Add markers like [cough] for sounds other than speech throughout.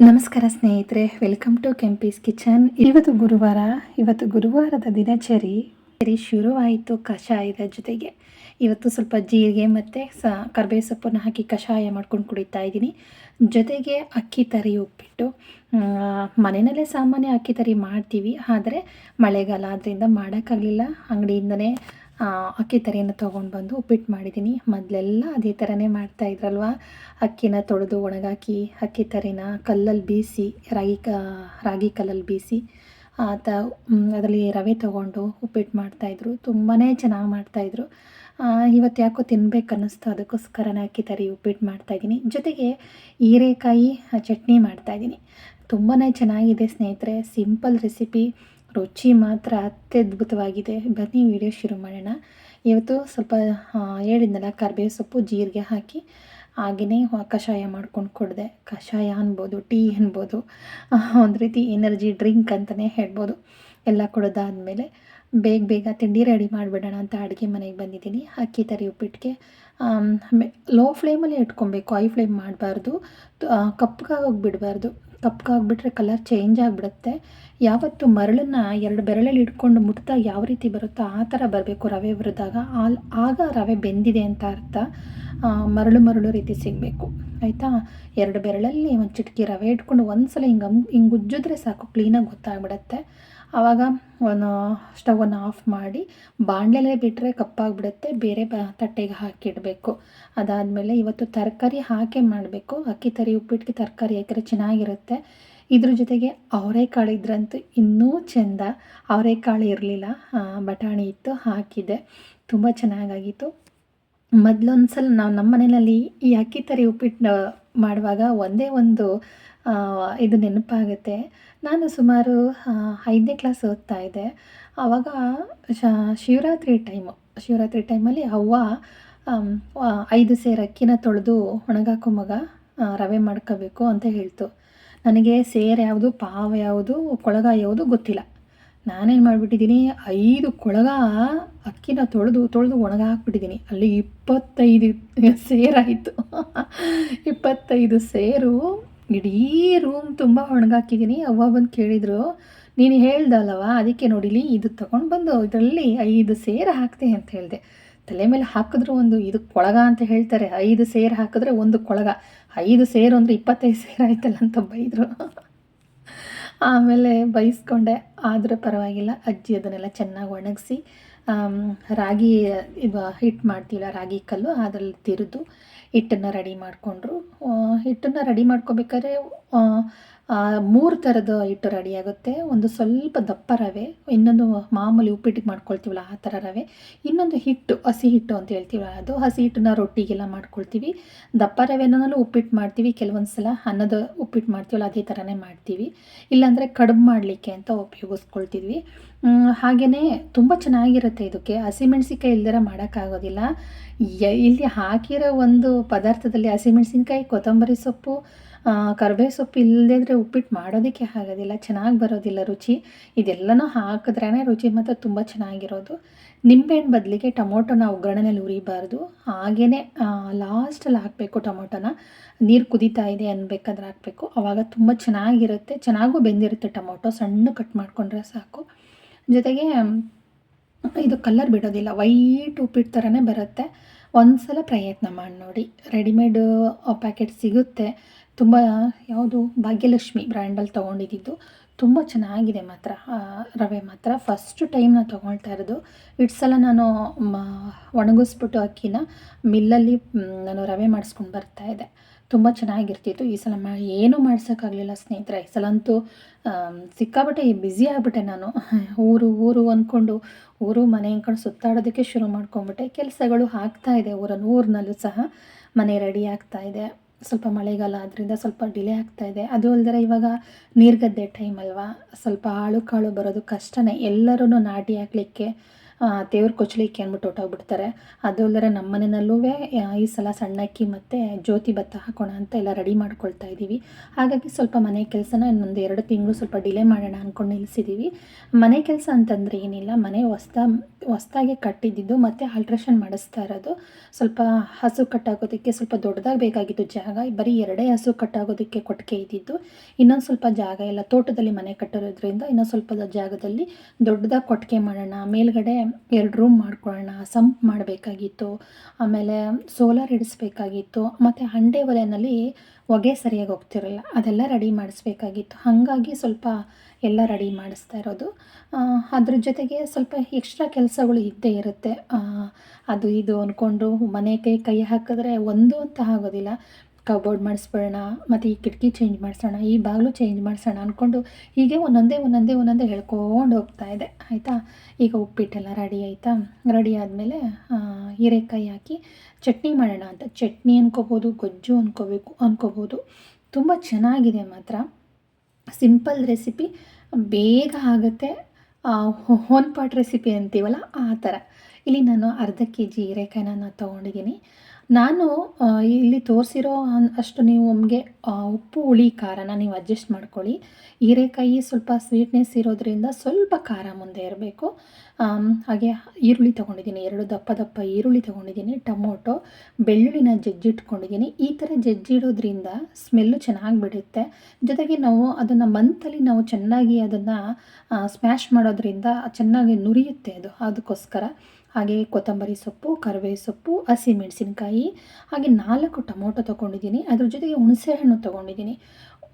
ನಮಸ್ಕಾರ ಸ್ನೇಹಿತರೆ welcome to Kempee's kitchen ಇವತ್ತು ಗುರುವಾರ, ಇವತ್ತು ಗುರುವಾರದ ದಿನಚರಿ ಸರಿ ಶುರುವಾಯಿತು ಕಷಾಯದ ಜೊತೆಗೆ. ಇವತ್ತು ಸ್ವಲ್ಪ ಜೀರಿಗೆ ಮತ್ತು ಸ ಕರ್ಬೇವು ಸೊಪ್ಪನ್ನು ಹಾಕಿ ಕಷಾಯ ಮಾಡ್ಕೊಂಡು ಕುಡಿತಾ ಇದ್ದೀನಿ. ಜೊತೆಗೆ ಅಕ್ಕಿ ತರಿ ಉಪ್ಪಿಟ್ಟು. ಮನೆಯಲ್ಲೇ ಸಾಮಾನ್ಯ ಅಕ್ಕಿ ತರಿ ಮಾಡ್ತೀವಿ, ಆದರೆ ಮಳೆಗಾಲ ಆದ್ದರಿಂದ ಮಾಡೋಕ್ಕಾಗಲಿಲ್ಲ. ಅಂಗಡಿಯಿಂದನೇ ಅಕ್ಕಿ ತರಿಯನ್ನು ತೊಗೊಂಡು ಬಂದು ಉಪ್ಪಿಟ್ಟು ಮಾಡಿದ್ದೀನಿ. ಮೊದಲೆಲ್ಲ ಅದೇ ಥರನೇ ಮಾಡ್ತಾ ಇದ್ರಲ್ವ? ಅಕ್ಕಿನ ತೊಳೆದು ಒಣಗಾಕಿ, ಅಕ್ಕಿ ತರಿನ ಕಲ್ಲಲ್ಲಿ ಬೀಸಿ, ರಾಗಿ ಕ, ರಾಗಿ ಕಲ್ಲಲ್ಲಿ ಬೀಸಿ ಆತ ಅದರಲ್ಲಿ ರವೆ ತೊಗೊಂಡು ಉಪ್ಪಿಟ್ಟು ಮಾಡ್ತಾಯಿದ್ರು ತುಂಬಾ ಚೆನ್ನಾಗಿ ಮಾಡ್ತಾಯಿದ್ರು ಇವತ್ತು ಯಾಕೋ ತಿನ್ಬೇಕು ಅನ್ನಿಸ್ತು ಅದಕ್ಕೋಸ್ಕರನೇ ಅಕ್ಕಿ ತರಿ ಉಪ್ಪಿಟ್ಟು ಮಾಡ್ತಾಯಿದ್ದೀನಿ ಜೊತೆಗೆ ಹೀರೆಕಾಯಿ ಚಟ್ನಿ ಮಾಡ್ತಾಯಿದ್ದೀನಿ ತುಂಬಾ ಚೆನ್ನಾಗಿದೆ ಸ್ನೇಹಿತರೆ. Simple recipe. ರುಚಿ ಮಾತ್ರ ಅತ್ಯದ್ಭುತವಾಗಿದೆ. ಬನ್ನಿ ವಿಡಿಯೋ ಶುರು ಮಾಡೋಣ. ಇವತ್ತು ಸ್ವಲ್ಪ ಹೇಳಿದ್ನಲ್ಲ ಕರ್ಬೇವು ಸೊಪ್ಪು, ಜೀರಿಗೆ ಹಾಕಿ ಹಾಗೆಯೇ ಕಷಾಯ ಮಾಡ್ಕೊಂಡು ಕೊಡಿದೆ. ಕಷಾಯ ಅನ್ಬೋದು, ಟೀ ಅನ್ಬೋದು ಒಂದು ರೀತಿ ಎನರ್ಜಿ ಡ್ರಿಂಕ್ ಅಂತಲೇ ಹೇಳ್ಬೋದು. ಎಲ್ಲ ಕುಡಿದಾದ್ಮೇಲೆ ಬೇಗ ಬೇಗ ತಿಂಡಿ ರೆಡಿ ಮಾಡಿಬಿಡೋಣ ಅಂತ ಅಡುಗೆ ಮನೆಗೆ ಬಂದಿದ್ದೀನಿ. ಅಕ್ಕಿ ತರಿ ಉಪ್ಪಿಟ್ಟಿಗೆ ಲೋ ಫ್ಲೇಮಲ್ಲಿ ಇಟ್ಕೊಬೇಕು. ಹೈ ಫ್ಲೇಮ್ ಮಾಡಬಾರ್ದು. ಕಪ್ಪಗಾಗೋಗಿ ಬಿಡಬಾರ್ದು ಕಪ್ಪಗಾಗ್ಬಿಟ್ರೆ ಕಲರ್ ಚೇಂಜ್ ಆಗಿಬಿಡುತ್ತೆ. ಯಾವತ್ತು ಮರಳನ್ನು ಎರಡು ಬೆರಳಲ್ಲಿ ಇಟ್ಕೊಂಡು ಮುಟ್ತಾ ಯಾವ ರೀತಿ ಬರುತ್ತೋ ಆ ಥರ ಬರಬೇಕು ರವೆ ಹುರಿದಾಗ. ಆಲ್, ಆಗ ರವೆ ಬೆಂದಿದೆ ಅಂತ ಅರ್ಥ. ಮರಳು ಮರಳು ರೀತಿ ಸಿಗಬೇಕು. ಆಯಿತಾ? ಎರಡು ಬೆರಳಲ್ಲಿ ಒಂದು ಚಿಟಕಿ ರವೆ ಇಟ್ಕೊಂಡು ಒಂದು ಸಲ ಹಿಂಗೆ ಹಿಂಗೆ ಉಜ್ಜಿದ್ರೆ ಸಾಕು. ಕ್ಲೀನಾಗಿ ಗೊತ್ತಾಗ್ಬಿಡತ್ತೆ. ಆವಾಗ ಒಂದು ಸ್ಟವನ್ನು ಆಫ್ ಮಾಡಿ ಬಾಣಲೆಲೆ ಬಿಟ್ಟರೆ ಕಪ್ಪಾಗಿಬಿಡುತ್ತೆ, ಬೇರೆ ಬ ತಟ್ಟೆಗೆ ಹಾಕಿಡಬೇಕು. ಅದಾದಮೇಲೆ ಇವತ್ತು ತರಕಾರಿ ಹಾಕೇ ಮಾಡಬೇಕು. ಅಕ್ಕಿ ತರಿ ಉಪ್ಪಿಟ್ಟಿಗೆ ತರಕಾರಿ ಹಾಕಿದ್ರೆ ಚೆನ್ನಾಗಿರುತ್ತೆ. ಇದ್ರ ಜೊತೆಗೆ ಅವರೆಕಾಳು ಇದ್ರಂತೂ ಇನ್ನೂ ಚೆಂದ. ಅವರೆಕಾಳು ಇರಲಿಲ್ಲ ಬಟಾಣಿ ಇತ್ತು, ಹಾಕಿದೆ. ತುಂಬ ಚೆನ್ನಾಗಾಗಿತ್ತು. ಮೊದಲೊಂದು ಸಲ ನಾವು ನಮ್ಮ ಮನೆಯಲ್ಲಿ ಈ ಅಕ್ಕಿ ತರಿ ಉಪ್ಪಿಟ್ಟು ಮಾಡುವಾಗ ಒಂದೇ ಒಂದು ಇದು ನೆನಪಾಗುತ್ತೆ. ನಾನು ಸುಮಾರು ಐದನೇ ಕ್ಲಾಸ್ ಓದ್ತಾ ಇದ್ದೆ. ಆವಾಗ ಶಿವರಾತ್ರಿ ಟೈಮು ಶಿವರಾತ್ರಿ ಟೈಮಲ್ಲಿ ಅವ್ವ ಐದು ಸೇರು ಅಕ್ಕಿನ ತೊಳೆದು ಒಣಗಾಕೋ ಮಗ ರವೆ ಮಾಡ್ಕೋಬೇಕು ಅಂತ ಹೇಳ್ತು. ನನಗೆ ಸೇರು ಯಾವುದು, ಪಾವ ಯಾವುದು ಕೊಳಗ ಯಾವುದು ಗೊತ್ತಿಲ್ಲ. ನಾನೇನು ಮಾಡಿಬಿಟ್ಟಿದ್ದೀನಿ, ಐದು ಕೊಳಗ ಅಕ್ಕಿನ ತೊಳೆದು ತೊಳೆದು ಒಣಗ ಹಾಕ್ಬಿಟ್ಟಿದ್ದೀನಿ ಅಲ್ಲಿ ಇಪ್ಪತ್ತೈದು ಸೇರಾಯಿತು [laughs] ಇಪ್ಪತ್ತೈದು ಸೇರು ಇಡೀ ರೂಮ್ ತುಂಬ ಒಣಗಾಕಿದ್ದೀನಿ ಅವ್ವ ಬಂದು ಕೇಳಿದರು, ನೀನು ಹೇಳ್ದಲ್ಲವ ಅದಕ್ಕೆ ನೋಡಿಲಿ ಇದು ತಗೊಂಡು ಬಂದು, ಇದರಲ್ಲಿ ಐದು ಸೇರು ಹಾಕ್ತೆ ಅಂತ ಹೇಳಿದೆ. ತಲೆ ಮೇಲೆ ಹಾಕಿದ್ರು ಒಂದು ಇದು ಕೊಳಗ ಅಂತ ಹೇಳ್ತಾರೆ. ಐದು ಸೇರು ಹಾಕಿದ್ರೆ ಒಂದು ಕೊಳಗ. ಐದು ಸೇರು ಅಂದರೆ ಇಪ್ಪತ್ತೈದು ಸೇರು ಆಯ್ತಲ್ಲ ಅಂತ ಬೈದರು. ಆಮೇಲೆ ಬೈಸ್ಕೊಂಡೆ. ಆದರೂ ಪರವಾಗಿಲ್ಲ. ಅಜ್ಜಿ ಅದನ್ನೆಲ್ಲ ಚೆನ್ನಾಗಿ ಒಣಗಿಸಿ ರಾಗಿ ಇದು ಹಿಟ್ಟು ಮಾಡ್ತೀವಲ್ಲ, ರಾಗಿ ಕಲ್ಲು, ಅದರಲ್ಲಿ ತಿರಿದು ಹಿಟ್ಟನ್ನು ರೆಡಿ ಮಾಡಿಕೊಂಡ್ರು. ಹಿಟ್ಟನ್ನು ರೆಡಿ ಮಾಡ್ಕೋಬೇಕಾದ್ರೆ ಮೂರು ಥರದ ಹಿಟ್ಟು ರೆಡಿ ಆಗುತ್ತೆ. ಒಂದು ಸ್ವಲ್ಪ ದಪ್ಪ ರವೆ, ಇನ್ನೊಂದು ಮಾಮೂಲಿ ಉಪ್ಪಿಟ್ಟಿಗೆ ಮಾಡ್ಕೊಳ್ತೀವಲ್ಲ ಆ ಥರ ರವೆ, ಇನ್ನೊಂದು ಹಿಟ್ಟು, ಹಸಿ ಹಿಟ್ಟು ಅಂತ ಹೇಳ್ತೀವಲ್ಲ ಅದು. ಹಸಿ ಹಿಟ್ಟನ್ನ ರೊಟ್ಟಿಗೆಲ್ಲ ಮಾಡ್ಕೊಳ್ತೀವಿ. ದಪ್ಪ ರವೆನೂ ಉಪ್ಪಿಟ್ಟು ಮಾಡ್ತೀವಿ. ಕೆಲವೊಂದು ಸಲ ಅನ್ನದ ಉಪ್ಪಿಟ್ಟು ಮಾಡ್ತೀವಲ್ಲ ಅದೇ ಥರನೇ ಮಾಡ್ತೀವಿ. ಇಲ್ಲಾಂದರೆ ಕಡುಬು ಮಾಡಲಿಕ್ಕೆ ಅಂತ ಉಪಯೋಗಿಸ್ಕೊಳ್ತಿದ್ವಿ. ಹಾಗೆಯೇ ತುಂಬ ಚೆನ್ನಾಗಿರುತ್ತೆ ಇದಕ್ಕೆ. ಹಸಿಮೆಣ್ಸಿನ್ಕಾಯಿ ಇಲ್ದಿರ ಮಾಡೋಕ್ಕಾಗೋದಿಲ್ಲ. ಇಲ್ಲಿ ಹಾಕಿರೋ ಒಂದು ಪದಾರ್ಥದಲ್ಲಿ ಹಸಿಮೆಣಸಿನ್ಕಾಯಿ, ಕೊತ್ತಂಬರಿ ಸೊಪ್ಪು ಕರಿಬೇವು ಸೊಪ್ಪು ಇಲ್ಲದೇ ಇದ್ರೆ ಉಪ್ಪಿಟ್ಟು ಮಾಡೋದಕ್ಕೆ ಆಗೋದಿಲ್ಲ, ಚೆನ್ನಾಗಿ ಬರೋದಿಲ್ಲ ರುಚಿ. ಇದೆಲ್ಲನೂ ಹಾಕಿದ್ರೇ ರುಚಿ ಮಾತ್ರ ತುಂಬ ಚೆನ್ನಾಗಿರೋದು. ನಿಂಬೆಹಣ್ಣು ಬದಲಿಗೆ ಟೊಮೊಟೊನ ಒಗ್ಗರಣೆಯಲ್ಲಿ ಉರಿಬಾರ್ದು ಹಾಗೇ ಲಾಸ್ಟಲ್ಲಿ ಹಾಕಬೇಕು ಟೊಮೊಟೊನ. ನೀರು ಕುದೀತಾ ಇದೆ ಅನ್ಬೇಕಾದ್ರೆ ಹಾಕಬೇಕು. ಆವಾಗ ತುಂಬ ಚೆನ್ನಾಗಿರುತ್ತೆ. ಚೆನ್ನಾಗೂ ಬೆಂದಿರುತ್ತೆ ಟೊಮೊಟೊ. ಸಣ್ಣ ಕಟ್ ಮಾಡಿಕೊಂಡ್ರೆ ಸಾಕು. ಜೊತೆಗೆ ಇದು ಕಲರ್ ಬಿಡೋದಿಲ್ಲ. ವೈಟ್ ಉಪ್ಪಿಟ್ಟು ಥರನೇ ಬರುತ್ತೆ. ಒಂದು ಸಲ ಪ್ರಯತ್ನ ಮಾಡಿ ನೋಡಿ. ರೆಡಿಮೇಡ್ ಪ್ಯಾಕೆಟ್ ಸಿಗುತ್ತೆ. ತುಂಬ, ಯಾವುದು? ಭಾಗ್ಯಲಕ್ಷ್ಮಿ ಬ್ರ್ಯಾಂಡಲ್ಲಿ ತೊಗೊಂಡಿದ್ದು. ತುಂಬ ಚೆನ್ನಾಗಿದೆ ಮಾತ್ರ. ರವೆ ಮಾತ್ರ. ಫಸ್ಟ್ ಟೈಮ್ ನಾನು ತೊಗೊಳ್ತಾ ಇರೋದು. ಇಟ್ಸ್ ಸಲ ನಾನು ಒಣಗಿಸ್ಬಿಟ್ಟು ಅಕ್ಕಿನ ಮಿಲ್ಲಲ್ಲಿ ನಾನು ರವೆ ಮಾಡಿಸ್ಕೊಂಡು ಬರ್ತಾ ಇದ್ದೆ. ತುಂಬ ಚೆನ್ನಾಗಿರ್ತಿತ್ತು. ಈ ಸಲ ಮಾ ಏನೂ ಮಾಡ್ಸೋಕ್ಕಾಗಲಿಲ್ಲ ಸ್ನೇಹಿತರೆ. ಈ ಸಲ ಅಂತೂ ಸಿಕ್ಕಾಪಟ್ಟೆ ಬ್ಯುಸಿ ಆಗಿಬಿಟ್ಟೆ ನಾನು. [laughs] ಊರು ಊರು ಅಂದ್ಕೊಂಡು ಊರು ಮನೆ ಅಂದ್ಕೊಂಡು ಸುತ್ತಾಡೋದಕ್ಕೆ ಶುರು ಮಾಡ್ಕೊಂಬಿಟ್ಟೆ ಕೆಲಸಗಳು ಆಗ್ತಾ ಇದೆ. ಊರನ್ನು ಊರಿನಲ್ಲೂ ಸಹ ಮನೆ ರೆಡಿ ಆಗ್ತಾ ಇದೆ. ಸ್ವಲ್ಪ ಮಳೆಗಾಲ ಆದ್ದರಿಂದ ಸ್ವಲ್ಪ ಡಿಲೇ ಆಗ್ತಾ ಇದೆ. ಅದು ಅಲ್ಲದೆ ಇವಾಗ ನೀರ್ಗದ್ದೆ ಟೈಮ್ ಅಲ್ವಾ? ಸ್ವಲ್ಪ ಆಳು ಕಾಳು ಬರೋದು ಕಷ್ಟನೇ. ಎಲ್ಲರೂ ನಾಟಿ ಹಾಕಲಿಕ್ಕೆ ದೇವ್ರ ಕೊಚ್ಚಲಿಕ್ಕೆ ಅಂದ್ಬಿಟ್ಟು ಹೊಟ್ಟೋಗ್ಬಿಡ್ತಾರೆ ಅದು ಅಲ್ಲದೆ ನಮ್ಮ ಮನೆಯಲ್ಲೂ ಈ ಸಲ ಸಣ್ಣಕ್ಕಿ ಮತ್ತು ಜ್ಯೋತಿ ಭತ್ತ ಹಾಕೋಣ ಅಂತ ಎಲ್ಲ ರೆಡಿ ಮಾಡ್ಕೊಳ್ತಾ ಇದ್ದೀವಿ. ಹಾಗಾಗಿ ಸ್ವಲ್ಪ ಮನೆ ಕೆಲಸನ ಇನ್ನೊಂದು ಎರಡು ತಿಂಗಳು ಸ್ವಲ್ಪ ಡಿಲೇ ಮಾಡೋಣ ಅಂದ್ಕೊಂಡು ನಿಲ್ಲಿಸಿದ್ದೀವಿ ಮನೆ ಕೆಲಸ ಅಂತಂದರೆ ಏನಿಲ್ಲ, ಮನೆ ಹೊಸ್ದ, ಹೊಸ್ದಾಗೆ ಕಟ್ಟಿದ್ದು ಮತ್ತು ಆಲ್ಟ್ರೇಷನ್ ಮಾಡಿಸ್ತಾ ಇರೋದು. ಸ್ವಲ್ಪ ಹಸು ಕಟ್ಟಾಗೋದಕ್ಕೆ ಸ್ವಲ್ಪ ದೊಡ್ಡದಾಗಿ ಬೇಕಾಗಿತ್ತು ಜಾಗ, ಬರೀ ಎರಡೇ ಹಸು ಕಟ್ಟಾಗೋದಕ್ಕೆ ಕೊಟ್ಟಿಗೆ ಇದ್ದಿದ್ದು. ಇನ್ನೊಂದು ಸ್ವಲ್ಪ ಜಾಗ ಎಲ್ಲ ತೋಟದಲ್ಲಿ ಮನೆ ಕಟ್ಟಿರೋದ್ರಿಂದ ಇನ್ನೊಂದು ಸ್ವಲ್ಪ ಜಾಗದಲ್ಲಿ ದೊಡ್ಡದಾಗಿ ಕೊಟ್ಟಿಗೆ ಮಾಡೋಣ, ಮೇಲ್ಗಡೆ ಎರಡು ರೂಮ್ ಮಾಡ್ಕೊಳ್ಳೋಣ ಸಂಪ್ ಮಾಡಬೇಕಾಗಿತ್ತು, ಆಮೇಲೆ ಸೋಲಾರ್ ಇಡಿಸ್ಬೇಕಾಗಿತ್ತು, ಮತ್ತು ಹಂಡೆ ಒಲೆಯಲ್ಲಿ ಹೊಗೆ ಸರಿಯಾಗಿ ಹೋಗ್ತಿರಲ್ಲ, ಅದೆಲ್ಲ ರೆಡಿ ಮಾಡಿಸ್ಬೇಕಾಗಿತ್ತು. ಹಾಗಾಗಿ ಸ್ವಲ್ಪ ಎಲ್ಲ ರೆಡಿ ಮಾಡಿಸ್ತಾ ಇರೋದು. ಅದ್ರ ಜೊತೆಗೆ ಸ್ವಲ್ಪ ಎಕ್ಸ್ಟ್ರಾ ಕೆಲಸಗಳು ಇದ್ದೇ ಇರುತ್ತೆ. ಅದು ಇದು ಅಂದ್ಕೊಂಡು ಮನೆ ಕೈ ಕೈ ಹಾಕಿದ್ರೆ ಒಂದು ಅಂತ ಆಗೋದಿಲ್ಲ. ಕಬೋರ್ಡ್ ಮಾಡಿಸ್ಬಿಡೋಣ, ಮತ್ತು ಈ ಕಿಟಕಿ ಚೇಂಜ್ ಮಾಡಿಸೋಣ, ಈ ಬಾಗಿಲು ಚೇಂಜ್ ಮಾಡಿಸೋಣ ಅಂದ್ಕೊಂಡು ಹೀಗೆ ಒಂದೊಂದೇ ಒಂದೊಂದೇ ಒಂದೊಂದೇ ಹೇಳ್ಕೊಂಡು ಹೋಗ್ತಾ ಇದೆ. ಆಯಿತಾ? ಈಗ ಉಪ್ಪಿಟ್ಟೆಲ್ಲ ರೆಡಿ ಆಯಿತಾ? ರೆಡಿ ಆದಮೇಲೆ ಹೀರೆಕಾಯಿ ಹಾಕಿ ಚಟ್ನಿ ಮಾಡೋಣ ಅಂತ. ಚಟ್ನಿ ಅನ್ಕೋಬೋದು, ಗೊಜ್ಜು ಅನ್ಕೋಬೇಕು, ಅನ್ಕೋಬೋದು. ತುಂಬ ಚೆನ್ನಾಗಿದೆ ಮಾತ್ರ. ಸಿಂಪಲ್ ರೆಸಿಪಿ ಬೇಗ ಆಗುತ್ತೆ. ಹೋನ್ ಪಾಟ್ ರೆಸಿಪಿ ಅಂತೀವಲ್ಲ, ಆ ಥರ. ಇಲ್ಲಿ ನಾನು ಅರ್ಧ ಕೆ ಜಿ ಹೀರೆಕಾಯಿನ ನಾನು ತೊಗೊಂಡಿದ್ದೀನಿ. ನಾನು ಇಲ್ಲಿ ತೋರಿಸಿರೋ ಅಷ್ಟು ನೀವು ನಮಗೆ ಉಪ್ಪು ಹುಳಿ ಖಾರನ ನೀವು ಅಡ್ಜಸ್ಟ್ ಮಾಡ್ಕೊಳ್ಳಿ. ಹೀರೆಕಾಯಿ ಸ್ವಲ್ಪ ಸ್ವೀಟ್ನೆಸ್ ಇರೋದ್ರಿಂದ ಸ್ವಲ್ಪ ಖಾರ ಮುಂದೆ ಇರಬೇಕು. ಹಾಗೆ ಈರುಳ್ಳಿ ತೊಗೊಂಡಿದ್ದೀನಿ, ಎರಡು ದಪ್ಪ ದಪ್ಪ ಈರುಳ್ಳಿ ತೊಗೊಂಡಿದ್ದೀನಿ, ಟೊಮೊಟೊ, ಬೆಳ್ಳುಳ್ಳಿನ ಜಜ್ಜಿಟ್ಕೊಂಡಿದ್ದೀನಿ. ಈ ಥರ ಜಜ್ಜಿಡೋದ್ರಿಂದ ಸ್ಮೆಲ್ಲು ಚೆನ್ನಾಗಿ ಬಿಡುತ್ತೆ ಜೊತೆಗೆ ನಾವು ಅದನ್ನು ಮಂತಲ್ಲಿ ನಾವು ಚೆನ್ನಾಗಿ ಅದನ್ನು ಸ್ಮ್ಯಾಶ್ ಮಾಡೋದ್ರಿಂದ ಚೆನ್ನಾಗಿ ನುರಿಯುತ್ತೆ ಅದು, ಅದಕ್ಕೋಸ್ಕರ. ಹಾಗೆ ಕೊತ್ತಂಬರಿ ಸೊಪ್ಪು ಕರಿಬೇವು ಸೊಪ್ಪು ಹಸಿಮೆಣಸಿನ್ಕಾಯಿ ಹಾಗೆ ನಾಲ್ಕು ಟೊಮೊಟೊ ತೊಗೊಂಡಿದ್ದೀನಿ. ಅದ್ರ ಜೊತೆಗೆ ಹುಣಸೆಹಣ್ಣು ತೊಗೊಂಡಿದ್ದೀನಿ.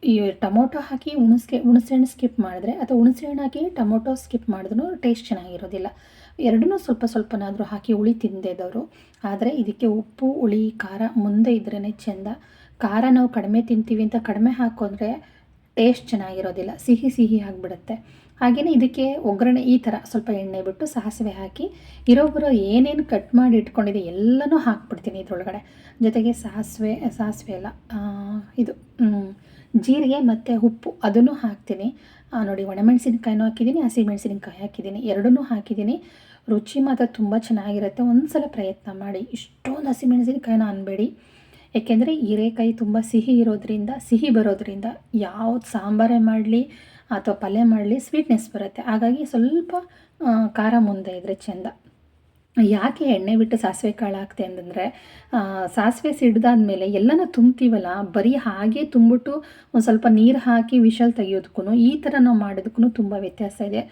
ಈ ಟೊಮೊಟೊ ಹಾಕಿ ಹುಣಸೆ ಹುಣಸೆಹಣ್ಣು ಸ್ಕಿಪ್ ಮಾಡಿದ್ರೆ ಅಥವಾ ಹುಣಸೆಹಣ್ಣು ಹಾಕಿ ಟೊಮೊಟೊ ಸ್ಕಿಪ್ ಮಾಡಿದ್ರೂ ಟೇಸ್ಟ್ ಚೆನ್ನಾಗಿರೋದಿಲ್ಲ. ಎರಡನ್ನೂ ಸ್ವಲ್ಪ ಸ್ವಲ್ಪನಾದರೂ ಹಾಕಿ ಹುಳಿ ತಿಂದಿದ್ದವರು. ಆದರೆ ಇದಕ್ಕೆ ಉಪ್ಪು, ಹುಳಿ, ಖಾರ ಮುಂದೆ ಇದ್ರೇ ಚೆಂದ. ಖಾರ ನಾವು ಕಡಿಮೆ ತಿಂತೀವಿ ಅಂತ ಕಡಿಮೆ ಹಾಕೋದ್ರೆ ಟೇಸ್ಟ್ ಚೆನ್ನಾಗಿರೋದಿಲ್ಲ. ಸಿಹಿ ಸಿಹಿ ಆಗಿಬಿಡುತ್ತೆ. ಹಾಗೆಯೇ ಇದಕ್ಕೆ ಒಗ್ಗರಣೆ ಈ ಥರ ಸ್ವಲ್ಪ ಎಣ್ಣೆ ಬಿಟ್ಟು ಸಾಸಿವೆ ಹಾಕಿ ಇರೋ ಬರೋ ಏನೇನು ಕಟ್ ಮಾಡಿ ಇಟ್ಕೊಂಡಿದೆ ಎಲ್ಲನೂ ಹಾಕ್ಬಿಡ್ತೀನಿ ಇದರೊಳಗಡೆ. ಜೊತೆಗೆ ಸಾಸಿವೆ ಸಾಸಿವೆ ಎಲ್ಲ ಇದು ಜೀರಿಗೆ ಮತ್ತು ಉಪ್ಪು ಅದನ್ನು ಹಾಕ್ತೀನಿ. ನೋಡಿ ಒಣಮೆಣಸಿನಕಾಯಿನೂ ಹಾಕಿದ್ದೀನಿ, ಹಸಿಮೆಣಸಿನ್ಕಾಯಿ ಹಾಕಿದ್ದೀನಿ, ಎರಡನ್ನೂ ಹಾಕಿದ್ದೀನಿ. ರುಚಿ ಮಾತ್ರ ತುಂಬ ಚೆನ್ನಾಗಿರುತ್ತೆ ಒಂದು ಸಲ ಪ್ರಯತ್ನ ಮಾಡಿ. ಇಷ್ಟೊಂದು ಹಸಿಮೆಣಸಿನಕಾಯಿನ ಅನ್ಬೇಡಿ. ಏಕೆಂದರೆ ಹೀರೆಕಾಯಿ ತುಂಬ ಸಿಹಿ ಇರೋದ್ರಿಂದ, ಸಿಹಿ ಬರೋದ್ರಿಂದ ಯಾವ್ದು ಸಾಂಬಾರೇ ಮಾಡಲಿ ಅಥವಾ ಪಲ್ಯ ಮಾಡಲಿ ಸ್ವೀಟ್ನೆಸ್ ಬರುತ್ತೆ. ಹಾಗಾಗಿ ಸ್ವಲ್ಪ ಖಾರ ಮುಂದೆ ಇದ್ದರೆ ಚೆಂದ. ಯಾಕೆ ಎಣ್ಣೆ ಬಿಟ್ಟು ಸಾಸಿವೆ ಕಾಳು ಹಾಕ್ತೆ ಅಂತಂದರೆ ಸಾಸಿವೆ ಸಿಡ್ದಾದ್ಮೇಲೆ ಎಲ್ಲನೂ ತುಂಬ್ತೀವಲ್ಲ, ಬರೀ ಹಾಗೆ ತುಂಬಿಟ್ಟು ಒಂದು ಸ್ವಲ್ಪ ನೀರು ಹಾಕಿ ವಿಷಲ್ ತೆಗಿಯೋದಕ್ಕೂ ಈ ಥರ ನಾವು ಮಾಡೋದಕ್ಕೂ ತುಂಬ ವ್ಯತ್ಯಾಸ ಇದೆ.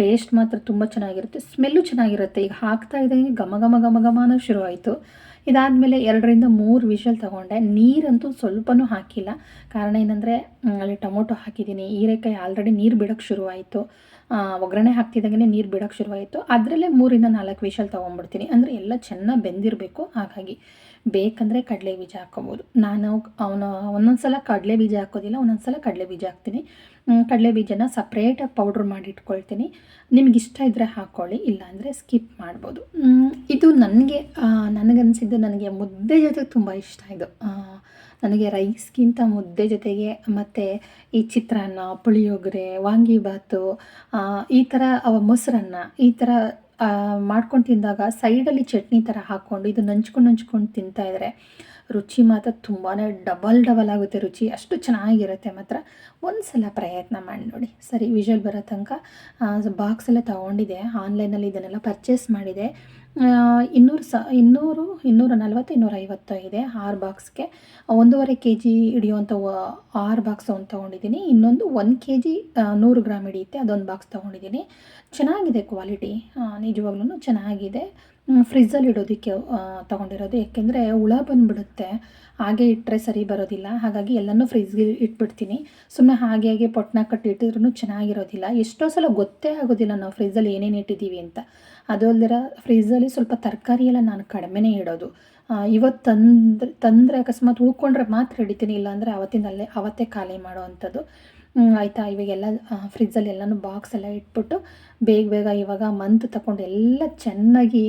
ಟೇಸ್ಟ್ ಮಾತ್ರ ತುಂಬ ಚೆನ್ನಾಗಿರುತ್ತೆ, ಸ್ಮೆಲ್ಲು ಚೆನ್ನಾಗಿರುತ್ತೆ. ಈಗ ಹಾಕ್ತಾ ಇದ್ದಂಗೆ ಘಮ ಘಮ ಘಮ ಘಮ ಅನ್ನೋ ಶುರುವಾಯಿತು. ಇದಾದಮೇಲೆ ಎರಡರಿಂದ ಮೂರು ವಿಷಲ್ ತೊಗೊಂಡೆ. ನೀರಂತೂ ಸ್ವಲ್ಪನೂ ಹಾಕಿಲ್ಲ. ಕಾರಣ ಏನಂದರೆ ಅಲ್ಲಿ ಟೊಮೊಟೊ ಹಾಕಿದ್ದೀನಿ. ಹೀರೆಕಾಯಿ ಆಲ್ರೆಡಿ ನೀರು ಬಿಡೋಕ್ಕೆ ಶುರುವಾಯಿತು. ಒಗ್ಗರಣೆ ಹಾಕ್ತಿದ್ದಾಗಲೇ ನೀರು ಬಿಡೋಕ್ಕೆ ಶುರುವಾಯಿತು. ಅದರಲ್ಲೇ ಮೂರಿಂದ ನಾಲ್ಕು ವಿಷಲ್ ತೊಗೊಂಡ್ಬಿಡ್ತೀನಿ. ಅಂದರೆ ಎಲ್ಲ ಚೆನ್ನಾಗಿ ಬೆಂದಿರಬೇಕು. ಹಾಗಾಗಿ ಬೇಕಂದರೆ ಕಡಲೆ ಬೀಜ ಹಾಕ್ಕೋಬೋದು. ನಾನು ಅವನು ಒಂದೊಂದು ಸಲ ಕಡಲೆ ಬೀಜ ಹಾಕೋದಿಲ್ಲ. ಒಂದೊಂದು ಸಲ ಕಡಲೆ ಬೀಜ ಹಾಕ್ತೀನಿ. ಕಡಲೆ ಬೀಜನ ಸಪ್ರೇಟಾಗಿ ಪೌಡ್ರ್ ಮಾಡಿ ಇಟ್ಕೊಳ್ತೀನಿ. ನಿಮ್ಗೆ ಇಷ್ಟ ಇದ್ದರೆ ಹಾಕ್ಕೊಳ್ಳಿ ಇಲ್ಲಾಂದರೆ ಸ್ಕಿಪ್ ಮಾಡ್ಬೋದು. ಇದು ನನಗೆ ನನಗನ್ಸಿದ್ದು ನನಗೆ ಮುದ್ದೆ ಜೊತೆ ತುಂಬ ಇಷ್ಟ ಇದು. ನನಗೆ ರೈಸ್ಗಿಂತ ಮುದ್ದೆ ಜೊತೆಗೆ ಮತ್ತು ಈ ಚಿತ್ರಾನ್ನ, ಪುಳಿಯೋಗರೆ ವಾಂಗಿಬಾತು ಈ ಥರ ಮೊಸರನ್ನ, ಈ ಥರ ಮಾಡ್ಕೊಂಡು ತಿಂದಾಗ ಸೈಡಲ್ಲಿ ಚಟ್ನಿ ಥರ ಹಾಕ್ಕೊಂಡು ಇದು ನಂಚ್ಕೊಂಡು ನಂಚ್ಕೊಂಡು ತಿಂತಾಯಿದ್ರೆ ರುಚಿ ಮಾತ್ರ ತುಂಬಾ ಡಬಲ್ ಡಬಲ್ ಆಗುತ್ತೆ. ರುಚಿ ಅಷ್ಟು ಚೆನ್ನಾಗಿರುತ್ತೆ ಮಾತ್ರ. ಒಂದು ಸಲ ಪ್ರಯತ್ನ ಮಾಡಿ ನೋಡಿ. ಸರಿ ವಿಷಲ್ ಬರೋ ತನಕ ಬಾಕ್ಸ್ ಎಲ್ಲ ತೊಗೊಂಡಿದೆ. ಆನ್ಲೈನಲ್ಲಿ ಇದನ್ನೆಲ್ಲ ಪರ್ಚೇಸ್ ಮಾಡಿದೆ. ಇನ್ನೂರು ಸ, ಇನ್ನೂರು ಇನ್ನೂರ ನಲ್ವತ್ತು ಇನ್ನೂರೈವತ್ತು ಇದೆ ಆರು ಬಾಕ್ಸ್ಗೆ ಒಂದೂವರೆ ಕೆ ಜಿ ಹಿಡಿಯುವಂಥ ಆರು ಬಾಕ್ಸ್ ಒಂದು ತೊಗೊಂಡಿದ್ದೀನಿ. ಇನ್ನೊಂದು ಒಂದು ಕೆ ಜಿ ನೂರು ಗ್ರಾಮ್ ಹಿಡಿಯುತ್ತೆ. ಅದೊಂದು ಬಾಕ್ಸ್ ತೊಗೊಂಡಿದ್ದೀನಿ. ಚೆನ್ನಾಗಿದೆ ಕ್ವಾಲಿಟಿ ನಿಜವಾಗ್ಲೂ ಚೆನ್ನಾಗಿದೆ. ಫ್ರಿಜ್ಜಲ್ಲಿ ಇಡೋದಕ್ಕೆ ತೊಗೊಂಡಿರೋದು. ಏಕೆಂದರೆ ಹುಳ ಬಂದುಬಿಡುತ್ತೆ. ಹಾಗೆ ಇಟ್ಟರೆ ಸರಿ ಬರೋದಿಲ್ಲ. ಹಾಗಾಗಿ ಎಲ್ಲನೂ ಫ್ರಿಜ್ಗೆ ಇಟ್ಬಿಡ್ತೀನಿ. ಸುಮ್ಮನೆ ಹಾಗೆ ಹಾಗೆ ಪೊಟ್ಟನ ಕಟ್ಟಿ ಇಟ್ಟಿದ್ರೂ ಚೆನ್ನಾಗಿರೋದಿಲ್ಲ. ಎಷ್ಟೋ ಸಲ ಗೊತ್ತೇ ಆಗೋದಿಲ್ಲ ನಾವು ಫ್ರಿಜ್ಜಲ್ಲಿ ಏನೇನು ಇಟ್ಟಿದ್ದೀವಿ ಅಂತ. ಅದು ಅಲ್ದಿರ ಫ್ರಿಜ್ಜಲ್ಲಿ ಸ್ವಲ್ಪ ತರಕಾರಿ ಎಲ್ಲ ನಾನು ಕಡಿಮೆನೇ ಇಡೋದು. ಇವತ್ತು ತಂದ್ರೆ ತಂದರೆ ಅಕಸ್ಮಾತ್ ಉಳ್ಕೊಂಡ್ರೆ ಮಾತ್ರ ಹಿಡಿತೀನಿ. ಇಲ್ಲಾಂದರೆ ಅವತ್ತಿನಲ್ಲೇ ಅವತ್ತೇ ಖಾಲಿ ಮಾಡೋ ಅಂಥದ್ದು. ಆಯಿತಾ? ಇವಾಗೆಲ್ಲ ಫ್ರಿಜ್ಜಲ್ಲಿ ಎಲ್ಲನೂ ಬಾಕ್ಸ್ ಎಲ್ಲ ಇಟ್ಬಿಟ್ಟು ಬೇಗ ಬೇಗ ಇವಾಗ ಮಂತ್ ತಗೊಂಡು ಎಲ್ಲ ಚೆನ್ನಾಗಿ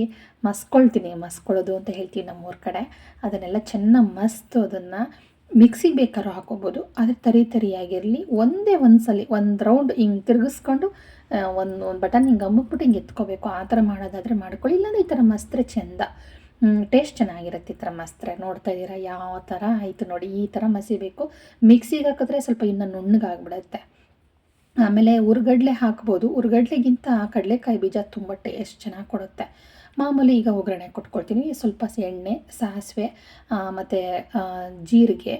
ಮಸ್ಕೊಳ್ತೀನಿ. ಮಸ್ಕೊಳ್ಳೋದು ಅಂತ ಹೇಳ್ತೀವಿ ನಮ್ಮೂರ ಕಡೆ. ಅದನ್ನೆಲ್ಲ ಚೆನ್ನಾಗಿ ಮಸ್ತು ಅದನ್ನು ಮಿಕ್ಸಿಗೆ ಬೇಕಾದ್ರೂ ಹಾಕೋಬೋದು ಆದರೆ ತರಿ ತರಿಯಾಗಿರಲಿ, ಒಂದೇ ಒಂದು ಸಲ ಒಂದು ರೌಂಡ್ ಹಿಂಗೆ ತಿರುಗಿಸ್ಕೊಂಡು ಒಂದು ಒಂದು ಬಟನ್ ಹಿಂಗೆ ಅಮ್ಮಕ್ಬಿಟ್ಟು ಹಿಂಗೆ ಎತ್ಕೋಬೇಕು. ಆ ಥರ ಮಾಡೋದಾದರೆ ಮಾಡ್ಕೊಳ್ಳಿ. ಇಲ್ಲಾಂದರೆ ಈ ಥರ ಮಸ್ತ್ರೆ ಚೆಂದ. ಟೇಸ್ಟ್ ಚೆನ್ನಾಗಿರುತ್ತೆ ಈ ಥರ ಮಸ್ತ್ರೆ. ನೋಡ್ತಾ ಇದ್ದೀರಾ? ಯಾವ ಥರ ಆಯಿತು ನೋಡಿ, ಈ ಥರ ಮಸಿಬೇಕು. ಮಿಕ್ಸಿಗೆ ಹಾಕಿದ್ರೆ ಸ್ವಲ್ಪ ಇನ್ನು ನುಣ್ಣಗಾಗ್ಬಿಡುತ್ತೆ. ಆಮೇಲೆ ಉರ್ಗಡ್ಲೆ ಹಾಕ್ಬೋದು. ಉರ್ಗಡ್ಲೆಗಿಂತ ಕಡಲೆಕಾಯಿ ಬೀಜ ತುಂಬ ಟೇಸ್ಟ್ ಚೆನ್ನಾಗಿ ಕೊಡುತ್ತೆ. ಮಾಮೂಲಿ ಈಗ ಒಗ್ಗರಣೆ ಕೊಟ್ಕೊಳ್ತೀನಿ. ಸ್ವಲ್ಪ ಎಣ್ಣೆ, ಸಾಸಿವೆ ಮತ್ತು ಜೀರಿಗೆ